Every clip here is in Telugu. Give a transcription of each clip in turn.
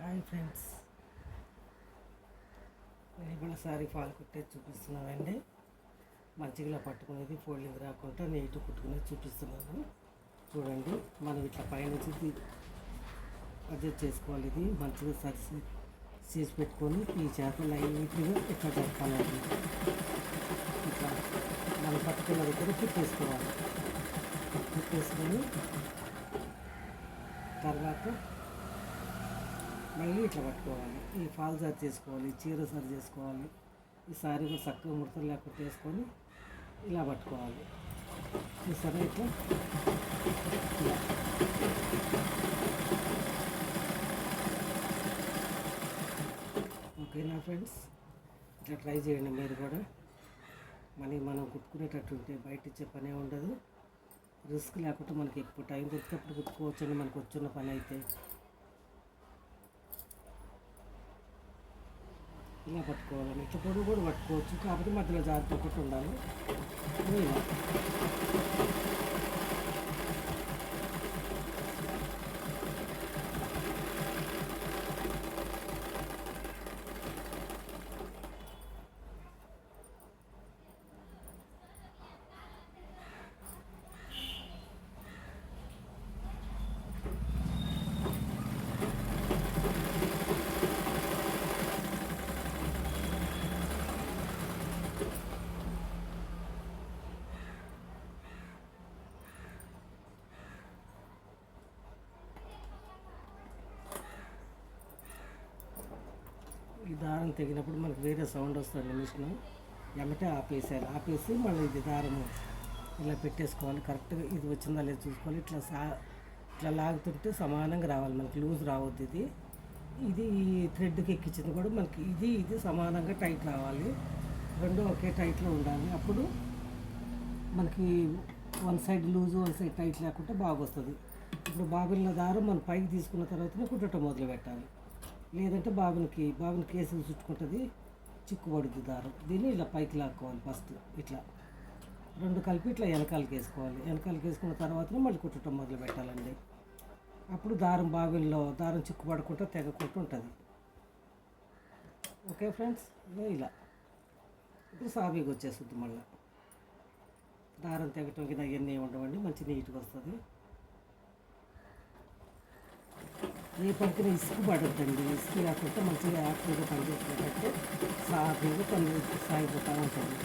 హాయ్ ఫ్రెండ్స్ నేను కూడా సారీ ఫాల్ కుట్టేది చూపిస్తున్నానండి. మంచిగా పట్టుకునేది ఫోల్డింగ్ రాకుండా నీట్ కుట్టుకునేది చూపిస్తున్నాను. చూడండి మనం ఇట్లా పైనుంచి అడ్జస్ట్ చేసుకోవాలి ఇది. మంచిగా సరిసి చేసి పెట్టుకొని ఈ చేత లైట్గా ఇట్లా జరపాలండి ఇట్లా మనం పట్టుకున్న దగ్గర కుట్టేసుకోవాలి కుట్టేసుకొని తర్వాత మళ్ళీ ఇట్లా పట్టుకోవాలి. ఈ ఫాల్ సరి చేసుకోవాలి చీర సరి చేసుకోవాలి. ఈ సారీ కూడా చక్కగా ముడతలు లేకుండా వేసుకొని ఇలా పట్టుకోవాలి. చూసారా ఇట్లా? ఓకేనా ఫ్రెండ్స్? ఇట్లా ట్రై చేయండి మీరు కూడా. మనీ మనం కుట్టుకునేటట్టు ఉంటే బయట ఇచ్చే పనే ఉండదు. రిస్క్ లేకుండా మనకి ఎప్పుడు టైం దొరికినప్పుడు కుట్టుకోవచ్చండి మనకు వచ్చిన పని అయితే. ఇలా పట్టుకోవాలి ఇట్లా పొడుగు కూడా పట్టుకోవచ్చు. కాకపోతే మధ్యలో జారిపోకుండా ఉండాలి. ఈ దారం తెగినప్పుడు మనకు వేరే సౌండ్ వస్తుంది మిషన్. ఎమ్మటే ఆపేసేయాలి ఆపేసి మళ్ళీ ఇది దారము ఇలా పెట్టేసుకోవాలి. కరెక్ట్గా ఇది వచ్చిందా లేదు చూసుకోవాలి. ఇట్లా సా ఇట్లా లాగుతుంటే సమానంగా రావాలి. మనకి లూజ్ రావద్దు ఇది. ఇది ఈ థ్రెడ్కి ఎక్కించింది కూడా మనకి ఇది ఇది సమానంగా టైట్ రావాలి. రెండు ఒకే టైట్లో ఉండాలి. అప్పుడు మనకి one side loose one side tight లేకుండా బాగా వస్తుంది ఇప్పుడు బాబిన్ల దారం మనం పైకి తీసుకున్న తర్వాతనే కుట్టడం మొదలు పెట్టాలి లేదంటే బాబునికి బాబుని కేసులు చుట్టుకుంటుంది చిక్కుబడుద్ది దారం. దీన్ని ఇలా పైకి లాక్కోవాలి ఫస్ట్ ఇట్లా. రెండు కలిపి ఇట్లా వెనకాలకి వేసుకోవాలి. వెనకాలకి వేసుకున్న తర్వాత మళ్ళీ కుట్టడం మొదలు పెట్టాలండి. అప్పుడు దారం బావిల్లో దారం చిక్కుపడకుండా తెగకుండా ఉంటుంది. Okay friends? ఇలా. ఇప్పుడు సాబీకి వచ్చేస్తుంది మళ్ళీ. దారం తెగటం కింద అవన్నీ ఉండవండి మంచి నీట్గా వస్తుంది. ఏ పనికైనా ఇసుకు పడద్దండి. ఇసుకు లేకపోతే మంచిగా యాక్టివ్గా పనిచేసేటట్టు సాఫీగా పని సాగిపోతూ ఉంటుంది.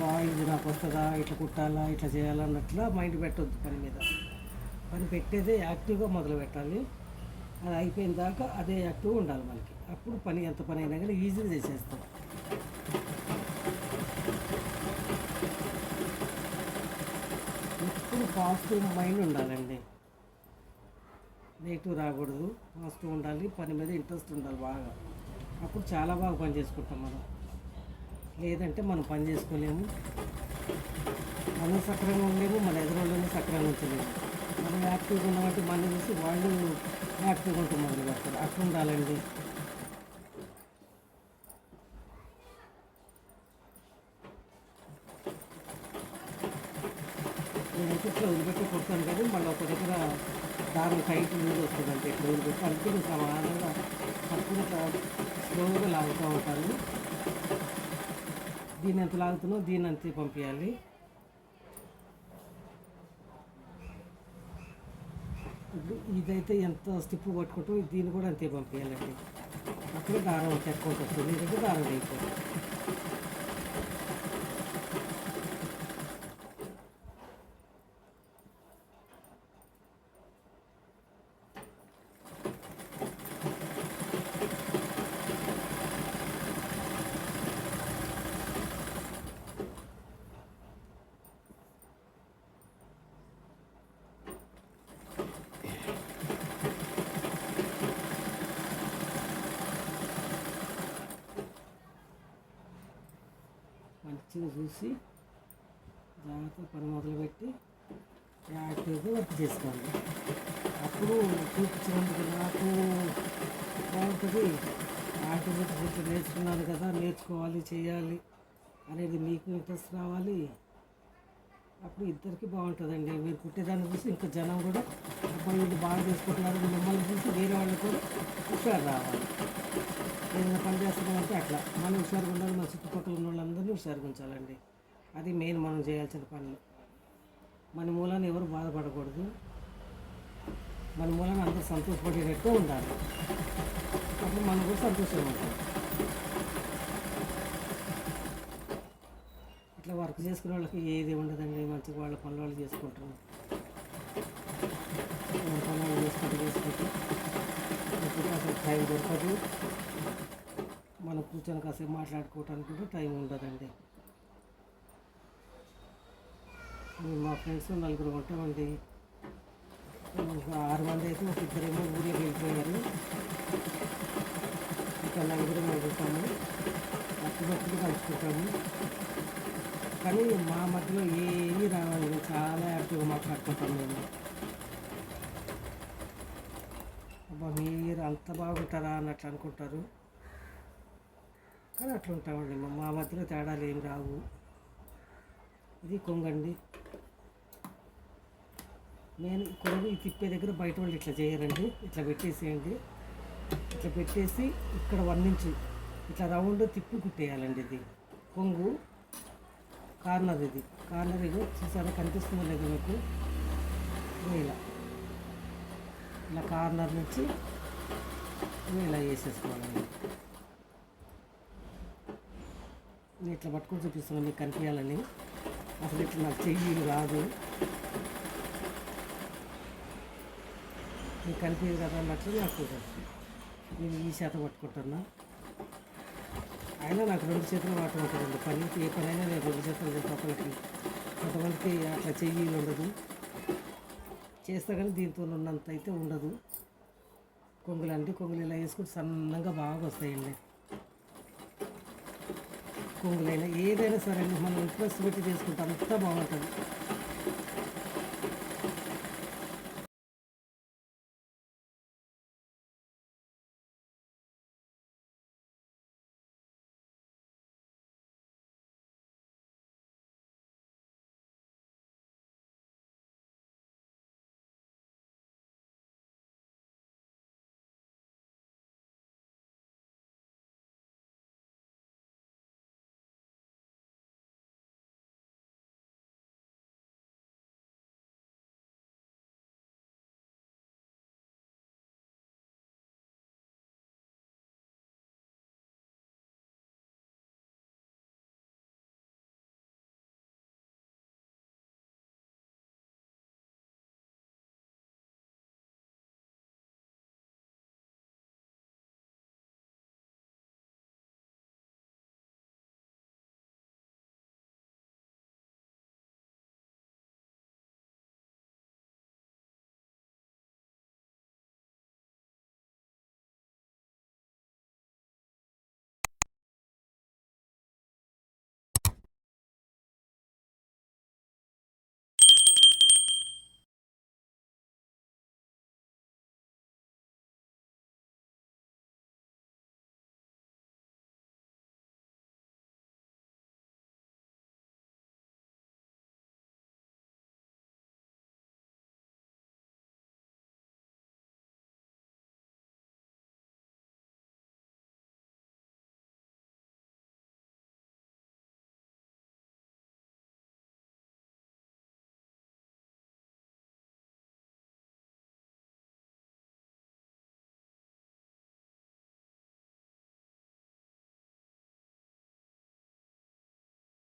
బాయ్ ఇది నాకు వస్తుందా? ఇట్లా కుట్టాలా? ఇట్లా చేయాలా? మైండ్ పెట్టొద్దు పని మీద. పని పెట్టేదే యాక్టివ్గా మొదలు పెట్టాలి. అది అయిపోయిన దాకా అదే యాక్టివ్ ఉండాలి మనకి. అప్పుడు పని ఎంత పని అయినా కానీ ఈజీగా చేసేస్తాం. ఎప్పుడు పాజిటివ్ మైండ్ ఉండాలండి. నెగిటివ్ రాకూడదు. పాజిటివ్ ఉండాలి పని మీద ఇంట్రెస్ట్ ఉండాలి బాగా. అప్పుడు చాలా బాగా పని చేసుకుంటాం మనం. లేదంటే మనం పని చేసుకోలేము. మనం సక్రంగా ఉండలేము మన ఎదురోళ్ళని సక్రంగా ఉంచలేము. మనం యాక్టివ్గా ఉన్నామంటే మనం చూసి వాళ్ళు యాక్టివ్గా ఉంటూ మొదలు పెడతారు అట్లా ఉండాలండి. నేను ఇట్లా వదిలిపెట్టి కొడతాను కానీ మళ్ళీ ఒక దగ్గర దాని టైట్ మీద వస్తుంది అంటే ఇట్లా వదిలిపెట్టి సమానంగా తక్కువ స్లోగా లాగుతూ ఉంటాను దీన్ని ఎంత లాగుతున్నో దీన్ని అంతే పంపించాలి ఇప్పుడు ఇదైతే ఎంత స్టిప్ పట్టుకుంటూ దీన్ని కూడా అంతే పంపించాలండి అప్పుడు దారం ఎక్కువ వస్తుంది ఎందుకంటే దారం అయిపోతుంది. మంచిగా చూసి జాగ్రత్తగా పని మొదలుపెట్టి యాక్టివ్గా వర్క్ చేసుకోండి అప్పుడు చూపించినందుకు నాకు బాగుంటుంది. యాక్టివిటీ కొంచెం నేర్చుకున్నాను కదా నేర్చుకోవాలి చేయాలి అనేది మీకు ఇంట్రెస్ట్ రావాలి. అప్పుడు ఇద్దరికి బాగుంటుందండి. మీరు కుట్టేదాన్ని చూసి ఇంకా జనం కూడా అబ్బాయి వీళ్ళు బాగా చేసుకుంటున్నారు. మిమ్మల్ని చూసి వేరే వాళ్ళు కూడా హుషారు రావాలి. ఏదైనా పని చేస్తున్నామంటే అట్లా. మనం హుషారుగా ఉండాలి మన చుట్టుపక్కల ఉన్న వాళ్ళందరినీ హుషారుగా ఉంచాలండి. అది మెయిన్ మనం చేయాల్సిన పనులు. మన మూలాన ఎవరు బాధపడకూడదు. మన మూలాన అందరూ సంతోషపడేటట్టు ఉండాలి. అప్పుడు మనం కూడా సంతోషంగా ఉంటాం. ఇట్లా వర్క్ చేసుకునే వాళ్ళకి ఏది ఉండదండి. మంచిగా వాళ్ళ పనులు వాళ్ళు చేసుకుంటారు. పనులు చేసుకుంటూ చేసుకుంటూ అసలు టైం దొరకదు. కూర్చొని కాసేపు మాట్లాడుకోవటానికి కూడా టైం ఉండదండి. మేము మా ఫ్రెండ్స్ నలుగురు ఉంటామండి. ఆరు మంది అయితే ఒక ఇద్దరేమో ఊరికి వెళ్ళిపోయారు. ఇక నలుగురు ఉంటాము. అప్పుడప్పుడు కలుసుకుంటాము. కానీ మా మధ్యలో ఏమీ రావాలి చాలా యాక్టివ్గా మాట్లాడుకుంటాం మేము. అబ్బా మీరు అంత బాగుంటారా అన్నట్లు అనుకుంటారు. కానీ అట్లా ఉంటామండి. మా- మా మధ్యలో తేడాలు ఏం రావు. ఇది కొంగండి. నేను కొంగు ఈ తిప్పే దగ్గర బయట వాళ్ళు ఇట్లా చేయరండి. ఇట్లా పెట్టేసేయండి. ఇట్లా పెట్టేసి ఇక్కడ వన్ ఇంచు ఇట్లా రౌండ్ తిప్పి కుట్టేయాలండి ఇది. కొంగు కార్నర్ ఇది. కార్నర్ ఇది చూసారా? కనిపిస్తుందో లేదు మీకు? ఇలా. ఇలా కార్నర్ నుంచి ఇలా వేసేసుకోవాలండి. నేను ఇట్లా పట్టుకొని చూపిస్తున్నాను మీకు కనిపించాలని. అసలు ఇట్లా నాకు చెయ్యి రాదు. మీకు కనిపించదు కదా అన్నట్లు నాకు నేను ఈ చేత పట్టుకుంటున్నా. అయినా నాకు రెండు చేతులు వాటం ఉంటుందండి పని ఏ పని అయినా నేను రెండు చేతులు చేస్తాను కొంతమందికి అట్లా చెయ్యి ఉండదు. చేస్తా కానీ దీంతో ఉన్నంత అయితే ఉండదు. కొంగులు అంటే కొంగులు ఇలా వేసుకుంటే సన్నంగా బాగా వస్తాయండి. కొంగులైనా ఏదైనా సరే మనం ఇంట్రెస్ట్ పెట్టి చేసుకుంటే అంతా బాగుంటుంది.